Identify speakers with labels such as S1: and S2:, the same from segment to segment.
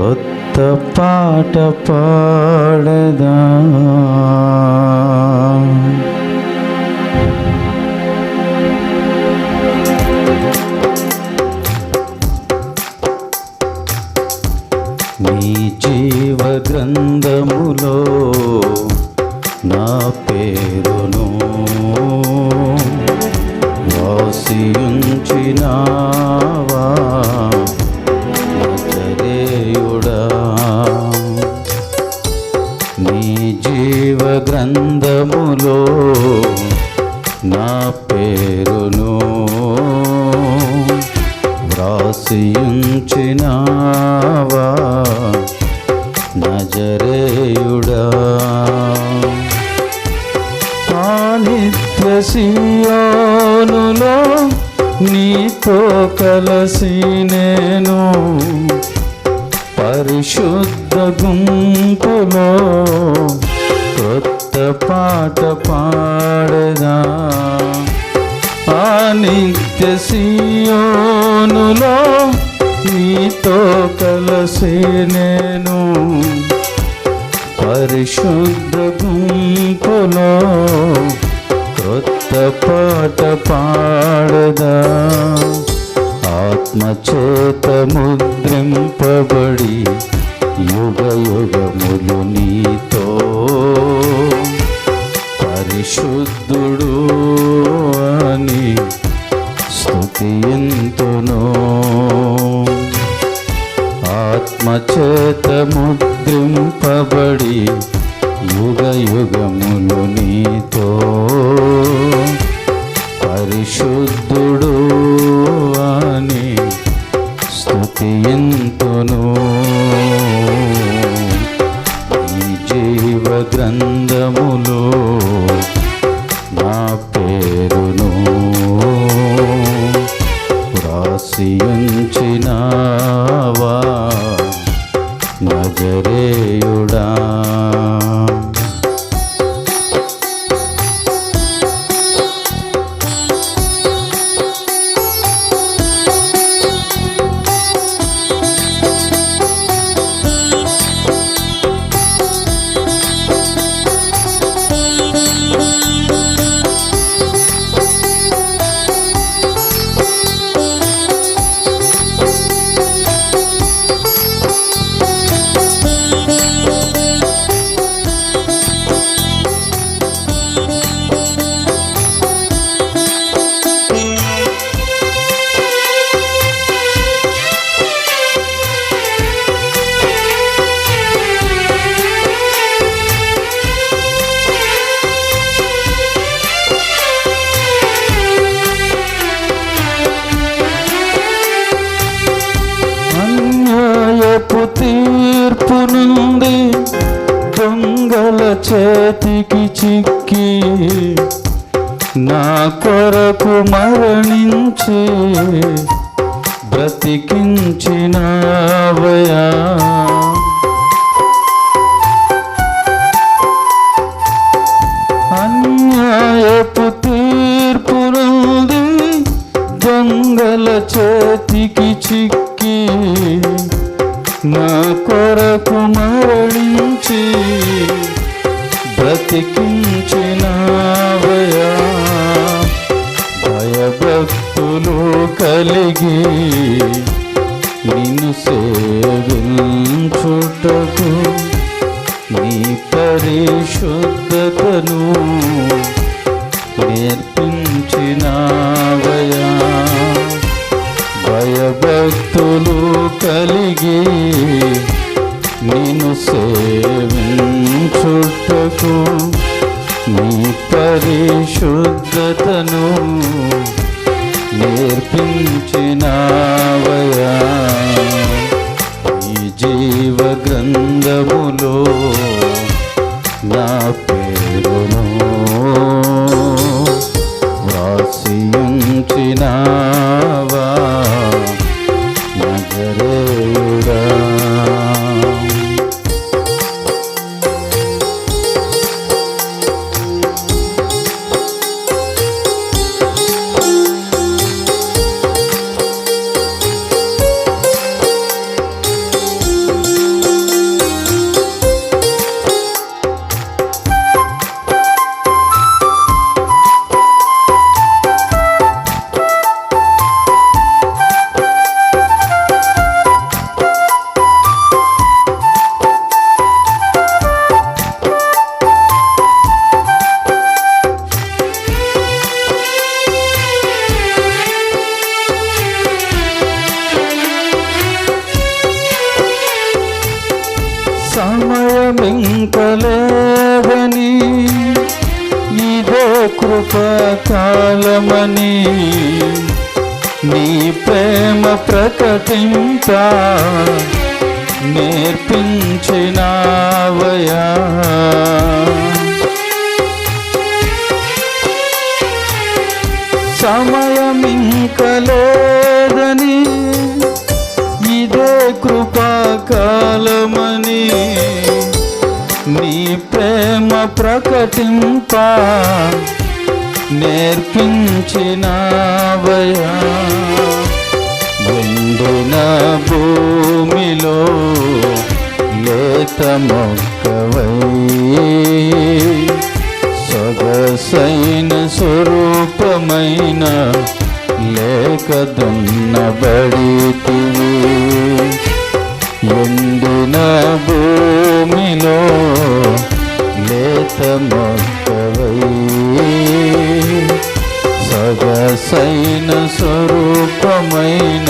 S1: కొత్త పాట పాడదా? నీ జీవ గ్రంథములో నా పేరును వాసియుంచినావా గ్రంథములో నా పేరును వ్రాసియుంచినావా? నజరేయుడా. ఆ నిత్య సియోనులో నీతో కలసి నేను పరిశుద్ధ గుంపులో పాట పాడదా ఆ నిత్య సియోనులో నీతో కలసి నేను. పరిశుద్ధ గుంపులో క్రొత్త పాట పాడదా ఆత్మచేత ముద్రింపబడి యుగ యుగములు నీతో పరిశుద్ధుడు అని స్తుతియంతును ఆత్మచేత ముద్రింపబడి యుగ యుగములు నీతో. పరిశుద్ధుడు అని స్తుతియంతును ఈ జీవ గ్రంథ నా కొరకు మరణించి బ్రతికించినవయా. అన్యాయపు తీర్పు దొంగల చేతికి చిక్కి నా కొరకు మరణించి బ్రతికించినావయా భయభక్తులు కలిగి నిన్ను సేవించుటకు నీ పరిశుద్ధతను నేర్పించినావయా భయభక్తులు కలిగి పరిశుద్ధతను నేర్పించినావయా. ఈ జీవ గ్రంథములో నా కాలమని నీ ప్రేమ ప్రకటింప నేర్పించినావయా సమయమింకలేదని ఇదే కృపాకాలమని నీ ప్రేమ ప్రకటింప. నేర్పించినావయా ఎండిన భూమిలో లేత మొక్కవై సొగసైన స్వరూపమైన లేక దున్నబడితివి ఎండిన భూమిలో లేత మొక్కవై సగసైన స్వరూపమైన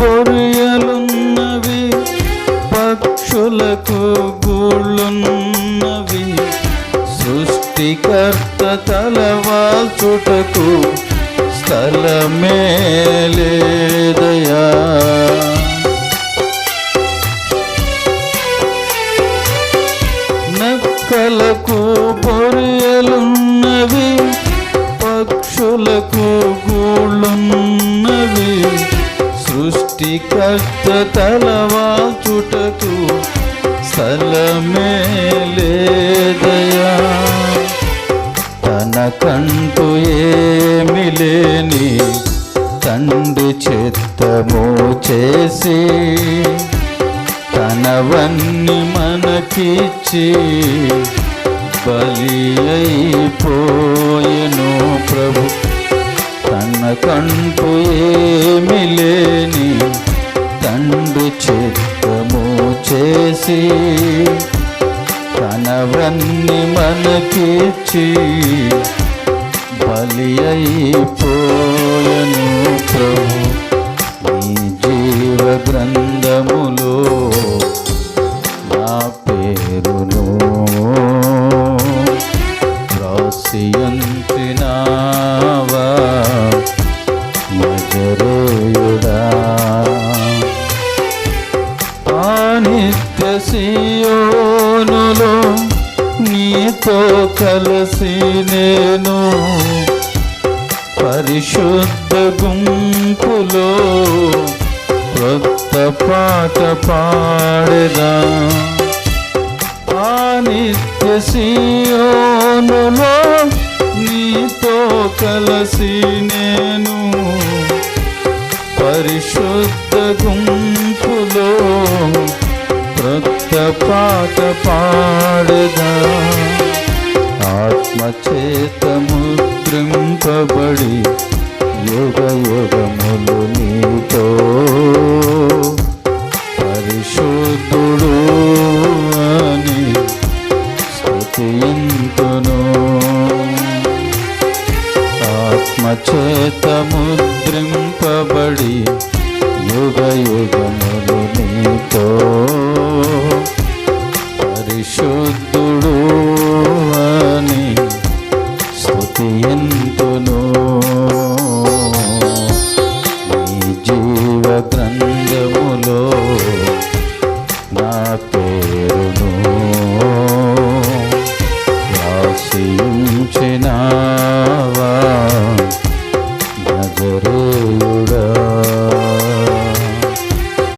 S1: పొరియలున్నవి పక్షులకు గూళ్ళున్నవి. సృష్టికర్త తలవాల్చుటకు స్థలమే లేదయా? నక్కలకు సృష్టికర్త తలవాచుటకు స్థలమే లేదయా తనకంటూ ఏమి లేని తండ్రి చిత్తము చేసి తనవన్నీ మనకిచ్చి బలి అయిపోయెను ప్రభు. తనకంటూ ఏమి లేని చేసి తనవన్నీ మనకిచ్చి బలి అయిపోయను ప్రభు. నీ జీవ గ్రంథములో పరిశుద్ధ గుంపులో క్రొత్త పాట పాడదా? ఆ నిత్య సియోనులో నీతో కలసి నేను పరిశుద్ధ గుంపులో క్రొత్త పాట పాడదా? ఆత్మచేత ముద్రింపబడి యుగ యుగములు నీతో పరిశుద్ధుడు అని స్తుతింతును ఆత్మచేత ముద్రింపబడి యుగ యుగములు నీతో పరిశుద్ధ అని స్తుతియంతును